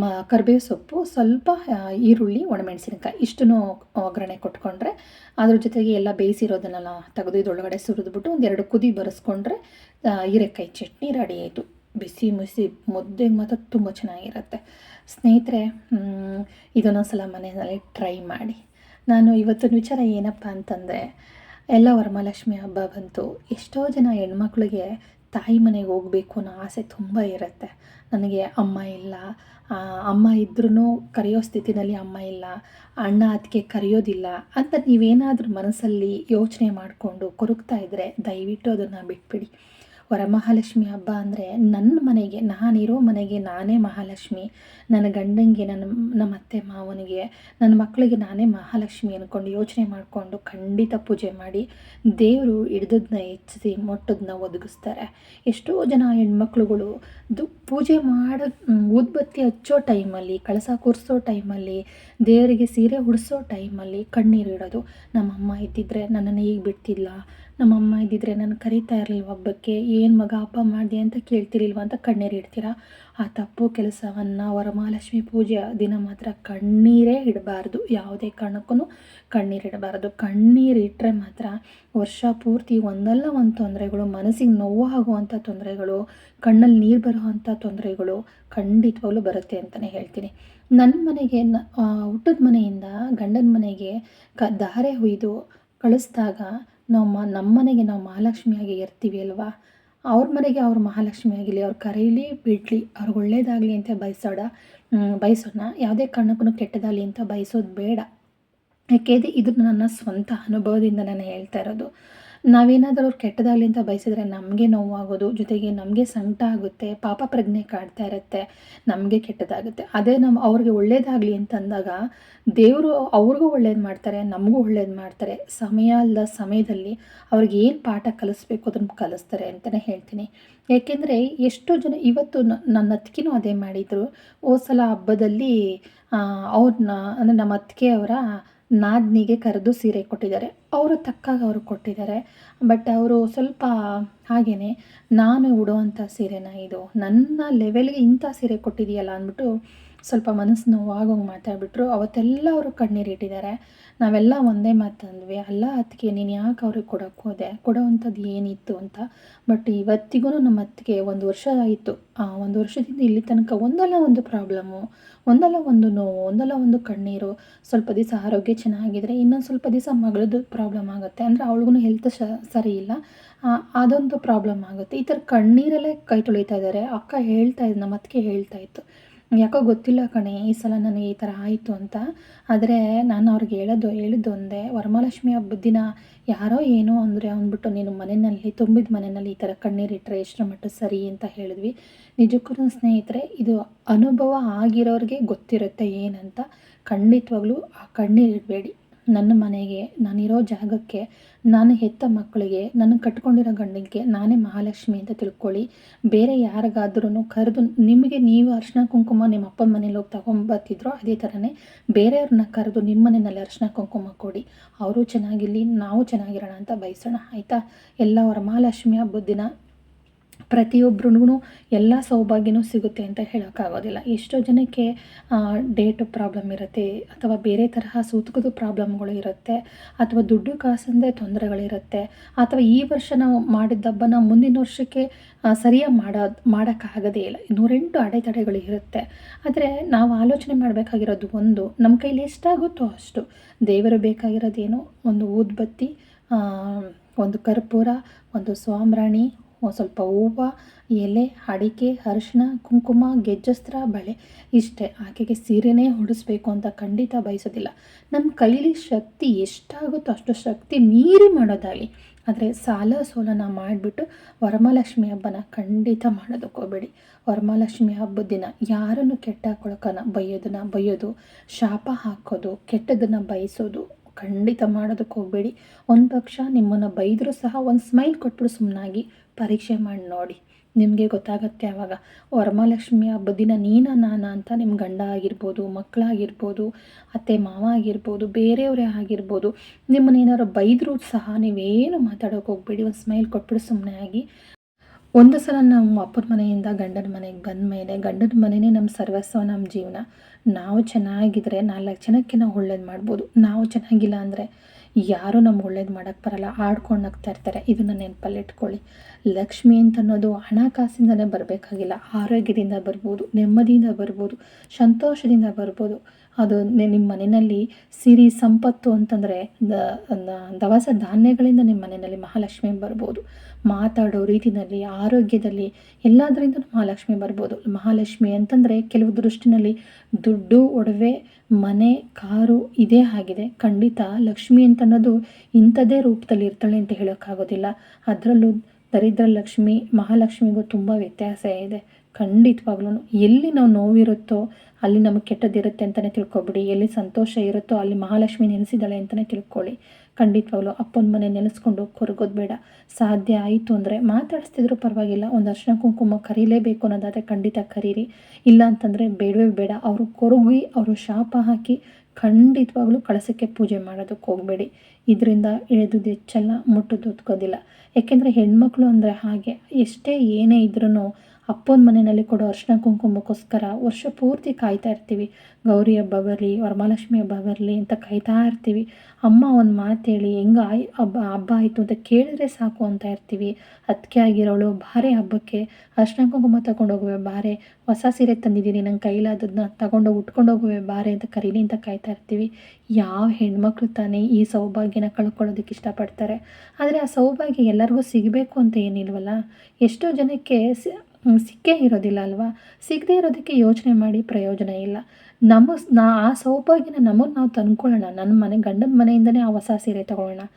ಮ ಕರಿಬೇವು ಸೊಪ್ಪು, ಸ್ವಲ್ಪ ಈರುಳ್ಳಿ, ಒಣಮೆಣಸಿನಕಾಯಿ ಇಷ್ಟನ್ನು ಒಗ್ಗರಣೆ ಕೊಟ್ಕೊಂಡ್ರೆ ಅದ್ರ ಜೊತೆಗೆ ಎಲ್ಲ ಬೇಯಿಸಿರೋದನ್ನೆಲ್ಲ ತೆಗೆದು ಇದರೊಳಗಡೆ ಸುರಿದ್ಬಿಟ್ಟು ಒಂದೆರಡು ಕುದಿ ಬರೆಸ್ಕೊಂಡ್ರೆ ಹೀರೆಕಾಯಿ ಚಟ್ನಿ ರೆಡಿ ಆಯಿತು. ಬಿಸಿ, ಮುಸಿ ಮುದ್ದೆಗೆ ಮಾತ್ರ ತುಂಬ ಚೆನ್ನಾಗಿರುತ್ತೆ. ಸ್ನೇಹಿತರೆ ಇದನ್ನೊಂದ್ಸಲ ಮನೆಯಲ್ಲಿ ಟ್ರೈ ಮಾಡಿ. ನಾನು ಇವತ್ತಿನ ವಿಚಾರ ಏನಪ್ಪ ಅಂತಂದರೆ, ಎಲ್ಲ ವರಮಹಾಲಕ್ಷ್ಮಿ ಹಬ್ಬ ಬಂತು. ಎಷ್ಟೋ ಜನ ಹೆಣ್ಮಕ್ಳಿಗೆ ತಾಯಿ ಮನೆಗೆ ಹೋಗಬೇಕು ಅನ್ನೋ ಆಸೆ ತುಂಬ ಇರುತ್ತೆ. ನನಗೆ ಅಮ್ಮ ಇಲ್ಲ. ಅಮ್ಮ ಇದ್ರೂ ಕರೆಯೋ ಸ್ಥಿತಿನಲ್ಲಿ ಅಮ್ಮ ಇಲ್ಲ. ಅಣ್ಣ ಅದಕ್ಕೆ ಕರೆಯೋದಿಲ್ಲ ಅಂತ ನೀವೇನಾದರೂ ಮನಸ್ಸಲ್ಲಿ ಯೋಚನೆ ಮಾಡಿಕೊಂಡು ಕೊರಗ್ತಾ ಇದ್ದರೆ ದಯವಿಟ್ಟು ಅದನ್ನು ಬಿಟ್ಬಿಡಿ. ವರಮಹಾಲಕ್ಷ್ಮಿ ಹಬ್ಬ ಅಂದರೆ ನನ್ನ ಮನೆಗೆ, ನಾನಿರೋ ಮನೆಗೆ ನಾನೇ ಮಹಾಲಕ್ಷ್ಮಿ. ನನ್ನ ಗಂಡನಿಗೆ ನನ್ನ ನಮ್ಮ ಅತ್ತೆ ಮಾವನಿಗೆ ನನ್ನ ಮಕ್ಕಳಿಗೆ ನಾನೇ ಮಹಾಲಕ್ಷ್ಮಿ ಅಂದ್ಕೊಂಡು ಯೋಚನೆ ಮಾಡಿಕೊಂಡು ಖಂಡಿತ ಪೂಜೆ ಮಾಡಿ ದೇವರು ಹಿಡ್ದದನ್ನ ಹೆಚ್ಚಿಸಿ ಮೊಟ್ಟದನ್ನ ಒದಗಿಸ್ತಾರೆ. ಎಷ್ಟೋ ಜನ ಹೆಣ್ಮಕ್ಳುಗಳು ದು ಪೂಜೆ ಮಾಡೋ ಉದ್ಬತ್ತಿ ಹಚ್ಚೋ ಟೈಮಲ್ಲಿ, ಕಳಸ ಕೂರಿಸೋ ಟೈಮಲ್ಲಿ, ದೇವರಿಗೆ ಸೀರೆ ಉಡಿಸೋ ಟೈಮಲ್ಲಿ ಕಣ್ಣೀರು ಇಡೋದು. ನಮ್ಮಮ್ಮ ಇದ್ದಿದ್ರೆ ನನ್ನನ್ನು ಈಗ ಬಿಡ್ತಿಲ್ಲ ನಮ್ಮಮ್ಮ ಇದ್ದಿದ್ರೆ ನಾನು ಕರೀತಾ ಇರಲಿಲ್ಲ ಹಬ್ಬಕ್ಕೆ? ಏನು ಮಗ ಅಪ್ಪ ಮಾಡಿದೆ ಅಂತ ಕೇಳ್ತಿರಲಿಲ್ವ ಅಂತ ಕಣ್ಣೀರು ಇಡ್ತೀರಾ? ಆ ತಪ್ಪು ಕೆಲಸವನ್ನು ವರಮಹಾಲಕ್ಷ್ಮಿ ಪೂಜೆ ದಿನ ಮಾತ್ರ ಕಣ್ಣೀರೇ ಇಡಬಾರ್ದು. ಯಾವುದೇ ಕಾರಣಕ್ಕೂ ಕಣ್ಣೀರು ಇಡಬಾರ್ದು. ಕಣ್ಣೀರು ಇಟ್ಟರೆ ಮಾತ್ರ ವರ್ಷ ಪೂರ್ತಿ ಒಂದಲ್ಲ ಒಂದು ತೊಂದರೆಗಳು, ಮನಸ್ಸಿಗೆ ನೋವು ಆಗುವಂಥ ತೊಂದರೆಗಳು, ಕಣ್ಣಲ್ಲಿ ನೀರು ಬರುವಂಥ ತೊಂದರೆಗಳು ಖಂಡಿತವಾಗ್ಲೂ ಬರುತ್ತೆ ಅಂತಲೇ ಹೇಳ್ತೀನಿ. ನನ್ನ ಮನೆಗೆ ನ ಹುಟ್ಟದ ಮನೆಯಿಂದ ಗಂಡನ ಮನೆಗೆ ಕ ದಾರೆ ಹುಯ್ದು ಕಳಿಸ್ದಾಗ ನಾವು ನಮ್ಮ ಮನೆಗೆ ನಾವು ಮಹಾಲಕ್ಷ್ಮಿಯಾಗಿ ಇರ್ತೀವಿ ಅಲ್ವಾ? ಅವ್ರ ಮನೆಗೆ ಅವ್ರ ಮಹಾಲಕ್ಷ್ಮಿ ಆಗಿರಲಿ, ಅವ್ರು ಕರೀಲಿ, ಬಿಡಲಿ, ಅವ್ರಿಗೆ ಒಳ್ಳೇದಾಗಲಿ ಅಂತ ಬಯಸೋಡ ಬಯಸೋಣ ಯಾವುದೇ ಕಾರಣಕ್ಕೂ ಕೆಟ್ಟದಾಗಲಿ ಅಂತ ಬಯಸೋದು ಬೇಡ. ಯಾಕೆ, ಇದು ನನ್ನ ಸ್ವಂತ ಅನುಭವದಿಂದ ನಾನು ಹೇಳ್ತಾ ಇರೋದು. ನಾವೇನಾದರೂ ಅವ್ರು ಕೆಟ್ಟದಾಗಲಿ ಅಂತ ಬಯಸಿದ್ರೆ ನಮಗೆ ನೋವಾಗೋದು, ಜೊತೆಗೆ ನಮಗೆ ಸಂಕಟ ಆಗುತ್ತೆ, ಪಾಪ ಪ್ರಜ್ಞೆ ಕಾಡ್ತಾ ಇರುತ್ತೆ, ನಮಗೆ ಕೆಟ್ಟದಾಗುತ್ತೆ. ಅದೇ ನಮ್ಮ ಅವ್ರಿಗೆ ಒಳ್ಳೇದಾಗಲಿ ಅಂತಂದಾಗ ದೇವರು ಅವ್ರಿಗೂ ಒಳ್ಳೇದು ಮಾಡ್ತಾರೆ, ನಮಗೂ ಒಳ್ಳೇದು ಮಾಡ್ತಾರೆ. ಸಮಯ ಅಲ್ಲ ಸಮಯದಲ್ಲಿ ಅವ್ರಿಗೆ ಏನು ಪಾಠ ಕಲಿಸ್ಬೇಕು ಅದನ್ನು ಕಲಿಸ್ತಾರೆ ಅಂತಲೇ ಹೇಳ್ತೀನಿ. ಏಕೆಂದರೆ ಎಷ್ಟೋ ಜನ ಇವತ್ತು ನನ್ನ ಅತ್ತಿಗೆನೂ ಅದೇ ಮಾಡಿದರು. ಓ ಸಲ ಹಬ್ಬದಲ್ಲಿ ಅವ್ರನ್ನ ಅಂದರೆ ನಮ್ಮ ಅತ್ತಿಗೆ ಅವರ ನಾದ್ನಿಗೆ ಕರೆದು ಸೀರೆ ಕೊಟ್ಟಿದ್ದಾರೆ. ಅವರು ತಕ್ಕಾಗ ಅವರು ಕೊಟ್ಟಿದ್ದಾರೆ. ಬಟ್ ಅವರು ಸ್ವಲ್ಪ ಹಾಗೆಯೇ ನಾನು ಉಡುವಂಥ ಸೀರೆನ ಇದು? ನನ್ನ ಲೆವೆಲ್ಗೆ ಇಂಥ ಸೀರೆ ಕೊಟ್ಟಿದೆಯಲ್ಲ ಅಂದ್ಬಿಟ್ಟು ಸ್ವಲ್ಪ ಮನಸ್ಸು ನೋವಾಗೋಂಗೆ ಮಾತಾಡಿಬಿಟ್ರು. ಅವತ್ತೆಲ್ಲ ಅವರು ಕಣ್ಣೀರಿಟ್ಟಿದ್ದಾರೆ ನಾವೆಲ್ಲ ಒಂದೇ ಮಾತಂದ್ವಿ ಅಲ್ಲ ಅತ್ತಿಗೆ, ನೀನು ಯಾಕೆ ಅವ್ರಿಗೆ ಕೊಡೋಕ್ಕೆ ಹೋದೆ? ಕೊಡೋವಂಥದ್ದು ಏನಿತ್ತು ಅಂತ. ಬಟ್ ಇವತ್ತಿಗೂ ನಮ್ಮ ಅತ್ತಿಗೆ ಒಂದು ವರ್ಷ ಆಯಿತು. ಆ ಒಂದು ವರ್ಷದಿಂದ ಇಲ್ಲಿ ತನಕ ಒಂದಲ್ಲ ಒಂದು ಪ್ರಾಬ್ಲಮ್ಮು ಒಂದಲ್ಲ ಒಂದು ನೋವು, ಒಂದಲ್ಲ ಒಂದು ಕಣ್ಣೀರು. ಸ್ವಲ್ಪ ದಿವಸ ಆರೋಗ್ಯ ಚೆನ್ನಾಗಿದ್ದರೆ ಇನ್ನೊಂದು ಸ್ವಲ್ಪ ದಿವಸ ಮಗಳದ್ದು ಪ್ರಾಬ್ಲಮ್ ಆಗುತ್ತೆ. ಅಂದರೆ ಅವಳಿಗೂ ಹೆಲ್ತ್ ಶ ಸರಿ ಇಲ್ಲ. ಅದೊಂದು ಪ್ರಾಬ್ಲಮ್ ಆಗುತ್ತೆ. ಈ ಥರ ಕಣ್ಣೀರಲ್ಲೇ ಕೈ ತೊಳಿತಾ ಇದ್ದಾರೆ. ಅಕ್ಕ ಹೇಳ್ತಾ ಇದ್ದ ನಮ್ಮ ಅತ್ತಿಗೆ ಹೇಳ್ತಾ ಇತ್ತು. ಯಾಕೋ ಗೊತ್ತಿಲ್ಲ ಕಣೆ, ಈ ಸಲ ನನಗೆ ಈ ಥರ ಆಯಿತು ಅಂತ. ಆದರೆ ನಾನು ಅವ್ರಿಗೆ ಹೇಳೋದು, ಹೇಳಿದ್ದು ಒಂದೇ, ವರಮಹಾಲಕ್ಷ್ಮಿ ಹಬ್ಬದ ದಿನ ಯಾರೋ ಏನೋ ಅಂದರೆ ಅಂದ್ಬಿಟ್ಟು ನೀನು ಮನೆಯಲ್ಲಿ, ತುಂಬಿದ ಮನೆಯಲ್ಲಿ ಈ ಥರ ಕಣ್ಣೀರಿಟ್ಟರೆ ಎಷ್ಟರ ಮಟ್ಟ ಸರಿ ಅಂತ ಹೇಳಿದ್ವಿ. ನಿಜಕ್ಕೂ ಸ್ನೇಹಿತರೆ, ಇದು ಅನುಭವ ಆಗಿರೋರಿಗೆ ಗೊತ್ತಿರುತ್ತೆ ಏನಂತ. ಖಂಡಿತವಾಗ್ಲೂ ಆ ಕಣ್ಣೀರಿಡಬೇಡಿ ನನ್ನ ಮನೆಗೆ, ನಾನಿರೋ ಜಾಗಕ್ಕೆ, ನಾನು ಹೆತ್ತ ಮಕ್ಕಳಿಗೆ, ನಾನು ಕಟ್ಕೊಂಡಿರೋ ಗಂಡಿಗೆ ನಾನೇ ಮಹಾಲಕ್ಷ್ಮಿ ಅಂತ ತಿಳ್ಕೊಳ್ಳಿ. ಬೇರೆ ಯಾರಿಗಾದ್ರೂ ಕರೆದು ನಿಮಗೆ ನೀವು ಅರ್ಶಿನ ಕುಂಕುಮ ನಿಮ್ಮ ಅಪ್ಪನ ಮನೇಲಿ ಹೋಗಿ ತಗೊಂಬರ್ತಿದ್ರೋ ಅದೇ ಥರನೇ ಬೇರೆಯವ್ರನ್ನ ಕರೆದು ನಿಮ್ಮ ಮನೆಯಲ್ಲಿ ಅರ್ಶಿನ ಕುಂಕುಮ ಕೊಡಿ. ಅವರು ಚೆನ್ನಾಗಿರಲಿ, ನಾವು ಚೆನ್ನಾಗಿರೋಣ ಅಂತ ಬಯಸೋಣ. ಆಯಿತಾ? ಎಲ್ಲ ಅವರ ಮಹಾಲಕ್ಷ್ಮಿ ಹಬ್ಬದ ದಿನ ಪ್ರತಿಯೊಬ್ಬರಿಗೂ ಎಲ್ಲ ಸೌಭಾಗ್ಯನೂ ಸಿಗುತ್ತೆ ಅಂತ ಹೇಳೋಕ್ಕಾಗೋದಿಲ್ಲ. ಎಷ್ಟೋ ಜನಕ್ಕೆ ಡೇಟ್ ಪ್ರಾಬ್ಲಮ್ ಇರುತ್ತೆ, ಅಥವಾ ಬೇರೆ ತರಹ ಸೂತಕದ ಪ್ರಾಬ್ಲಮ್ಗಳು ಇರುತ್ತೆ, ಅಥವಾ ದುಡ್ಡು ಕಾಸಂದೇ ತೊಂದರೆಗಳಿರುತ್ತೆ, ಅಥವಾ ಈ ವರ್ಷ ನಾವು ಮಾಡಿದ ಹಬ್ಬನ ಮುಂದಿನ ವರ್ಷಕ್ಕೆ ಸರಿಯಾಗಿ ಮಾಡೋದು ಮಾಡೋಕ್ಕಾಗದೇ ಇಲ್ಲ. ನೂರೆಂಟು ಅಡೆತಡೆಗಳು ಇರುತ್ತೆ. ಆದರೆ ನಾವು ಆಲೋಚನೆ ಮಾಡಬೇಕಾಗಿರೋದು ಒಂದು, ನಮ್ಮ ಕೈಲಿ ಎಷ್ಟಾಗುತ್ತೋ ಅಷ್ಟು. ದೇವರು ಬೇಕಾಗಿರೋದೇನು ಒಂದು ಊದ್ಬತ್ತಿ ಒಂದು ಕರ್ಪೂರ, ಒಂದು ಒಂದು ಸ್ವಲ್ಪ ಹೂವು, ಎಲೆ, ಅಡಿಕೆ ಅರಿಶಿನ ಕುಂಕುಮ, ಗೆಜ್ಜಸ್ತ್ರ, ಬಳೆ ಇಷ್ಟೇ. ಆಕೆಗೆ ಸೀರೆನೇ ಹೊಡಿಸ್ಬೇಕು ಅಂತ ಖಂಡಿತ ಬಯಸೋದಿಲ್ಲ. ನಮ್ಮ ಕೈಲಿ ಶಕ್ತಿ ಎಷ್ಟಾಗುತ್ತೋ ಅಷ್ಟು ಶಕ್ತಿ ಮೀರಿ ಮಾಡೋದಾಗಲಿ. ಆದರೆ ಸಾಲ ಸೋಲನ ಮಾಡಿಬಿಟ್ಟು ವರಮಹಾಲಕ್ಷ್ಮಿ ಹಬ್ಬನ ಖಂಡಿತ ಮಾಡೋದಕ್ಕೆ ಹೋಗಬೇಡಿ. ವರಮಹಾಲಕ್ಷ್ಮಿ ಹಬ್ಬದ ದಿನ ಯಾರನ್ನು ಕೆಟ್ಟ ಕೊಳಕನ ಬೈಯೋದನ್ನ ಬೈಯೋದು, ಶಾಪ ಹಾಕೋದು, ಕೆಟ್ಟದನ್ನು ಬಯಸೋದು ಖಂಡಿತ ಮಾಡೋದಕ್ಕೆ ಹೋಗಬೇಡಿ. ಒಂದು ಪಕ್ಷ ನಿಮ್ಮನ್ನು ಬೈದರೂ ಸಹ ಒಂದು ಸ್ಮೈಲ್ ಕೊಟ್ಬಿಟ್ಟು ಸುಮ್ಮನಾಗಿ ಪರೀಕ್ಷೆ ಮಾಡಿ ನೋಡಿ. ನಿಮಗೆ ಗೊತ್ತಾಗತ್ತೆ ಆವಾಗ ವರಮಹಾಲಕ್ಷ್ಮಿ ಹಬ್ಬದ ದಿನ ನೀನ ನಾನ ಅಂತ ನಿಮ್ಮ ಗಂಡ ಆಗಿರ್ಬೋದು ಮಕ್ಕಳಾಗಿರ್ಬೋದು ಅತ್ತೆ ಮಾವ ಆಗಿರ್ಬೋದು, ಬೇರೆಯವರೇ ಆಗಿರ್ಬೋದು ನಿಮ್ಮನ್ನೇನಾದ್ರು ಬೈದರೂ ಸಹ ನೀವೇನು ಮಾತಾಡೋಕೆ ಹೋಗ್ಬೇಡಿ. ಒಂದು ಸ್ಮೈಲ್ ಕೊಟ್ಬಿಟ್ಟು ಸುಮ್ಮನೆ ಆಗಿ. ಒಂದು ಸಲ ನಮ್ಮ ಅಪ್ಪನ ಮನೆಯಿಂದ ಗಂಡನ ಮನೆಗೆ ಬಂದ ಮೇಲೆ ಗಂಡನ ಮನೆಯೇ ನಮ್ಮ ಸರ್ವಸ್ವ, ನಮ್ಮ ಜೀವನ. ನಾವು ಚೆನ್ನಾಗಿದ್ರೆ ನಾಲ್ಕು ಜನಕ್ಕೆ ನಾವು ಒಳ್ಳೇದು ಮಾಡ್ಬೋದು. ನಾವು ಚೆನ್ನಾಗಿಲ್ಲ ಅಂದರೆ ಯಾರೂ ನಮ್ಗೆ ಒಳ್ಳೇದು ಮಾಡೋಕ್ಕೆ ಬರಲ್ಲ ಆಡ್ಕೊಂಡು ನಗ್ತಾ ಇರ್ತಾರೆ ಇದನ್ನು ನೆನಪಲ್ಲಿ ಇಟ್ಕೊಳ್ಳಿ. ಲಕ್ಷ್ಮಿ ಅಂತ ಅನ್ನೋದು ಹಣಕಾಸಿಂದನೇ ಬರಬೇಕಾಗಿಲ್ಲ. ಆರೋಗ್ಯದಿಂದ ಬರ್ಬೋದು, ನೆಮ್ಮದಿಯಿಂದ ಬರ್ಬೋದು, ಸಂತೋಷದಿಂದ ಬರ್ಬೋದು. ಅದು ನಿಮ್ಮ ಮನೆಯಲ್ಲಿ ಸಿರಿ ಸಂಪತ್ತು ಅಂತಂದರೆ ದವಸ ಧಾನ್ಯಗಳಿಂದ ನಿಮ್ಮ ಮನೆಯಲ್ಲಿ ಮಹಾಲಕ್ಷ್ಮಿ ಬರ್ಬೋದು. ಮಾತಾಡೋ ರೀತಿಯಲ್ಲಿ ಆರೋಗ್ಯದಲ್ಲಿ ಎಲ್ಲದರಿಂದ ಮಹಾಲಕ್ಷ್ಮಿ ಬರ್ಬೋದು. ಮಹಾಲಕ್ಷ್ಮಿ ಅಂತಂದರೆ ಕೆಲವು ದೃಷ್ಟಿನಲ್ಲಿ ದುಡ್ಡು, ಒಡವೆ, ಮನೆ, ಕಾರು ಇದೇ ಆಗಿದೆ. ಖಂಡಿತ ಲಕ್ಷ್ಮಿ ಅಂತ ಇಂಥದೇ ರೂಪದಲ್ಲಿ ಇರ್ತಾಳೆ ಅಂತ ಹೇಳೋಕ್ಕಾಗೋದಿಲ್ಲ. ಅದರಲ್ಲೂ ದರಿದ್ರ ಲಕ್ಷ್ಮಿ ಮಹಾಲಕ್ಷ್ಮಿಗೂ ತುಂಬ ವ್ಯತ್ಯಾಸ ಇದೆ. ಖಂಡಿತವಾಗ್ಲೂ ಎಲ್ಲಿ ನಾವು ನೋವಿರುತ್ತೋ, ಅಲ್ಲಿ ನಮಗೆ ಕೆಟ್ಟದಿರುತ್ತೆ ಅಂತಲೇ ತಿಳ್ಕೊಬಿಡಿ. ಎಲ್ಲಿ ಸಂತೋಷ ಇರುತ್ತೋ, ಅಲ್ಲಿ ಮಹಾಲಕ್ಷ್ಮಿ ನೆನೆಸಿದ್ದಾಳೆ ಅಂತಲೇ ತಿಳ್ಕೊಳ್ಳಿ. ಖಂಡಿತವಾಗ್ಲೂ ಅಪ್ಪನ ಮನೆ ನೆನೆಸ್ಕೊಂಡು ಕೊರಗೋದು ಬೇಡ. ಸಾಧ್ಯ ಆಯಿತು ಅಂದರೆ ಮಾತಾಡಿಸ್ತಿದ್ರು ಪರವಾಗಿಲ್ಲ. ಒಂದು ಅರ್ಶನ ಕುಂಕುಮ ಕರೀಲೇಬೇಕು ಅನ್ನೋದಾದರೆ ಖಂಡಿತ ಕರೀರಿ. ಇಲ್ಲ ಅಂತಂದರೆ ಬೇಡವೇ ಬೇಡ. ಅವರು ಕೊರಗಿ, ಅವರು ಶಾಪ ಹಾಕಿ ಖಂಡಿತವಾಗ್ಲೂ ಕಳಸಕ್ಕೆ ಪೂಜೆ ಮಾಡೋದಕ್ಕೆ ಹೋಗಬೇಡಿ. ಇದರಿಂದ ಇಳಿದು ಹೆಚ್ಚಲ್ಲ ಮುಟ್ಟುದು ಒತ್ಕೋದಿಲ್ಲ ಯಾಕೆಂದರೆ ಹೆಣ್ಮಕ್ಳು ಅಂದರೆ ಹಾಗೆ ಎಷ್ಟೇ ಏನೇ ಇದ್ರೂ ಅಪ್ಪನ ಮನೆಯಲ್ಲಿ ಕೊಡೋ ಅರ್ಶಿನ ಕುಂಕುಮಕ್ಕೋಸ್ಕರ ವರ್ಷ ಪೂರ್ತಿ ಕಾಯ್ತಾ ಇರ್ತೀವಿ. ಗೌರಿ ಹಬ್ಬ ಬರಲಿ, ವರಮಹಾಲಕ್ಷ್ಮಿ ಹಬ್ಬ ಬರಲಿ ಅಂತ ಕಾಯ್ತಾ ಇರ್ತೀವಿ. ಅಮ್ಮ ಒಂದು ಮಾತು ಹೇಳಿ, ಹೆಂಗೆ ಆಯ್ ಹಬ್ಬ ಹಬ್ಬ ಆಯಿತು ಅಂತ ಕೇಳಿದ್ರೆ ಸಾಕು ಅಂತ ಇರ್ತೀವಿ. ಅದಕ್ಕೆ ಆಗಿರೋಳು ಭಾರಿ ಹಬ್ಬಕ್ಕೆ ಅರ್ಶಿನ ಕುಂಕುಮ ತಗೊಂಡೋಗುವೆ ಬಾರೆ. ಹೊಸ ಸೀರೆ ತಂದಿದ್ದೀನಿ ನನ್ನ ಕೈಲಾದದನ್ನ ತಗೊಂಡೋಗಿ ಉಟ್ಕೊಂಡೋಗುವೆ ಬಾರೆ ಅಂತ ಕರೀಲಿ ಅಂತ ಕಾಯ್ತಾ ಇರ್ತೀವಿ. ಯಾವ ಹೆಣ್ಮಕ್ಳು ತಾನೇ ಈ ಸೌಭಾಗ್ಯನ ಕಳ್ಕೊಳ್ಳೋದಕ್ಕೆ ಇಷ್ಟಪಡ್ತಾರೆ. ಆದರೆ ಆ ಸೌಭಾಗ್ಯ ಎಲ್ಲರಿಗೂ ಸಿಗಬೇಕು ಅಂತ ಏನಿಲ್ವಲ್ಲ? ಎಷ್ಟೋ ಜನಕ್ಕೆ ಸಿಕ್ಕೇ ಇರೋದಿಲ್ಲ ಅಲ್ವಾ? ಸಿಗದೇ ಇರೋದಕ್ಕೆ ಯೋಚನೆ ಮಾಡಿ ಪ್ರಯೋಜನ ಇಲ್ಲ. ನಮ್ಮ ನಾ, ಆ ಸೌಭಾಗ್ಯನ ನಮಗೆ ನಾವು ತಂದ್ಕೊಳ್ಳೋಣ. ನನ್ನ ಮನೆ, ಗಂಡನ ಮನೆಯಿಂದನೇ ಆ ಹೊಸ ಸೀರೆ ತೊಗೊಳ್ಳೋಣ.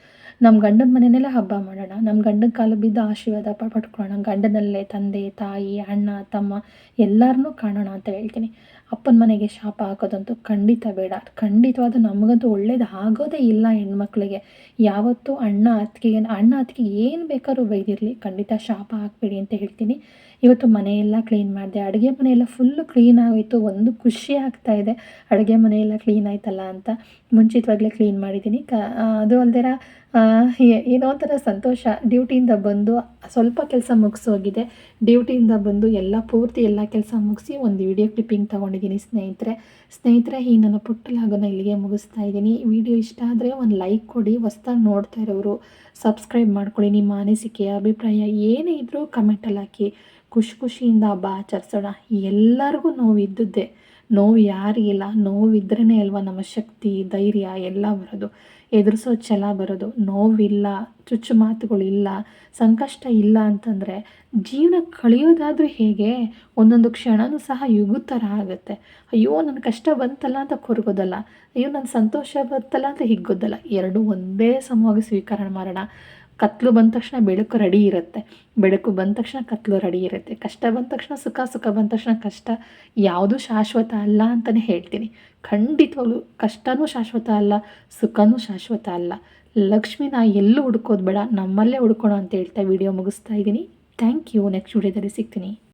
ನಮ್ಮ ಗಂಡನ ಮನೆಯಲ್ಲೇ ಹಬ್ಬ ಮಾಡೋಣ. ನಮ್ಮ ಗಂಡನ ಕಾಲು ಬಿದ್ದ ಆಶೀರ್ವಾದ ಪಡ್ಕೊಳ್ಳೋಣ. ಗಂಡನಲ್ಲೇ ತಂದೆ, ತಾಯಿ, ಅಣ್ಣ, ತಮ್ಮ ಎಲ್ಲರನ್ನೂ ಕಾಣೋಣ ಅಂತ ಹೇಳ್ತೀನಿ. ಅಪ್ಪನ ಮನೆಗೆ ಶಾಪ ಹಾಕೋದಂತೂ ಖಂಡಿತ ಬೇಡ. ಖಂಡಿತವಾದ ನಮಗಂತೂ ಒಳ್ಳೇದು ಆಗೋದೇ ಇಲ್ಲ ಹೆಣ್ಮಕ್ಳಿಗೆ. ಯಾವತ್ತೂ ಅಣ್ಣ ಅತ್ತಿಗೆ ಅಣ್ಣ, ಅತ್ತಿಗೆ ಏನು ಬೇಕಾದ್ರೂ ಬೈದಿರಲಿ ಖಂಡಿತ ಶಾಪ ಹಾಕಬೇಡಿ ಅಂತ ಹೇಳ್ತೀನಿ. ಇವತ್ತು ಮನೆಯೆಲ್ಲ ಕ್ಲೀನ್ ಮಾಡಿದೆ. ಅಡುಗೆ ಮನೆಯೆಲ್ಲ ಫುಲ್ಲು ಕ್ಲೀನ್ ಆಗೋಯಿತು. ಒಂದು ಖುಷಿ ಆಗ್ತಾ ಇದೆ. ಅಡುಗೆ ಮನೆಯೆಲ್ಲ ಕ್ಲೀನ್ ಆಯ್ತಲ್ಲ ಅಂತ ಮುಂಚಿತವಾಗಲೇ ಕ್ಲೀನ್ ಮಾಡಿದ್ದೀನಿ. ಕ ಅದು ಅಲ್ದಿರ ಏನೋ ಒಂಥರ ಸಂತೋಷ. ಡ್ಯೂಟಿಯಿಂದ ಬಂದು ಸ್ವಲ್ಪ ಕೆಲಸ ಮುಗಿಸೋಗಿದೆ ಡ್ಯೂಟಿಯಿಂದ ಬಂದು ಎಲ್ಲ ಪೂರ್ತಿ ಎಲ್ಲ ಕೆಲಸ ಮುಗಿಸಿ ಒಂದು ವಿಡಿಯೋ ಕ್ಲಿಪ್ಪಿಂಗ್ ತೊಗೊಂಡಿದ್ದೀನಿ ಸ್ನೇಹಿತರೆ. ಸ್ನೇಹಿತರೆ, ಈ ನನ್ನ ಪುಟ್ಟಲಾಗೋನ ಇಲ್ಲಿಗೆ ಮುಗಿಸ್ತಾ ಇದ್ದೀನಿ. ವಿಡಿಯೋ ಇಷ್ಟ ಆದರೆ ಒಂದು ಲೈಕ್ ಕೊಡಿ. ಹೊಸ್ದಾಗಿ ನೋಡ್ತಾ ಇರೋರು ಸಬ್ಸ್ಕ್ರೈಬ್ ಮಾಡ್ಕೊಳ್ಳಿ. ನಿಮ್ಮ ಅನಿಸಿಕೆ, ಅಭಿಪ್ರಾಯ ಏನೇ ಇದ್ದರೂ ಕಮೆಂಟಲ್ಲಿ ಹಾಕಿ. ಖುಷಿ ಖುಷಿಯಿಂದ ಹಬ್ಬ ಆಚರಿಸೋಣ ಎಲ್ಲರಿಗೂ ನೋವಿದ್ದದ್ದೇ. ನೋವು ಯಾರಿಗಿಲ್ಲ. ನೋವಿದ್ರೇ ಅಲ್ವಾ ನಮ್ಮ ಶಕ್ತಿ, ಧೈರ್ಯ ಎಲ್ಲ ಬರೋದು. ಎದುರಿಸೋ ಛಲ ಬರೋದು, ನೋವಿಲ್ಲ, ಚುಚ್ಚು ಮಾತುಗಳಿಲ್ಲ ಸಂಕಷ್ಟ ಇಲ್ಲ ಅಂತಂದರೆ ಜೀವನ ಕಳೆಯೋದಾದರೂ ಹೇಗೆ ಒಂದೊಂದು ಕ್ಷಣವೂ ಸಹ ಯುಗ ಥರ ಆಗುತ್ತೆ. ಅಯ್ಯೋ ನನ್ನ ಕಷ್ಟ ಬಂತಲ್ಲ ಅಂತ ಕೊರಗೋದಲ್ಲ, ಅಯ್ಯೋ ನನ್ನ ಸಂತೋಷ ಬಂತಲ್ಲ ಅಂತ ಹಿಗ್ಗೋದಲ್ಲ, ಎರಡೂ ಒಂದೇ ಸಮವಾಗಿ ಸ್ವೀಕಾರ ಮಾಡೋಣ. ಕತ್ಲು ಬಂದ ತಕ್ಷಣ ಬೆಳಕು ರೆಡಿ ಇರುತ್ತೆ. ಬೆಳಕು ಬಂದ ತಕ್ಷಣ ಕತ್ಲು ರೆಡಿ ಇರುತ್ತೆ. ಕಷ್ಟ ಬಂದ ತಕ್ಷಣ ಸುಖ ಸುಖ ಬಂದ ತಕ್ಷಣ ಕಷ್ಟ. ಯಾವುದೂ ಶಾಶ್ವತ ಅಲ್ಲ ಅಂತಲೇ ಹೇಳ್ತೀನಿ. ಖಂಡಿತವಾಗ್ಲೂ ಕಷ್ಟವೂ ಶಾಶ್ವತ ಅಲ್ಲ, ಸುಖನೂ ಶಾಶ್ವತ ಅಲ್ಲ. ಲಕ್ಷ್ಮಿನ ಎಲ್ಲೂ ಹುಡ್ಕೋದು ಬೇಡ. ನಮ್ಮಲ್ಲೇ ಹುಡ್ಕೋಣ ಅಂತ ಹೇಳ್ತಾ ವಿಡಿಯೋ ಮುಗಿಸ್ತಾ ಇದ್ದೀನಿ. ಥ್ಯಾಂಕ್ ಯು ನೆಕ್ಸ್ಟ್ ವಿಡಿಯೋದಲ್ಲಿ ಸಿಗ್ತೀನಿ.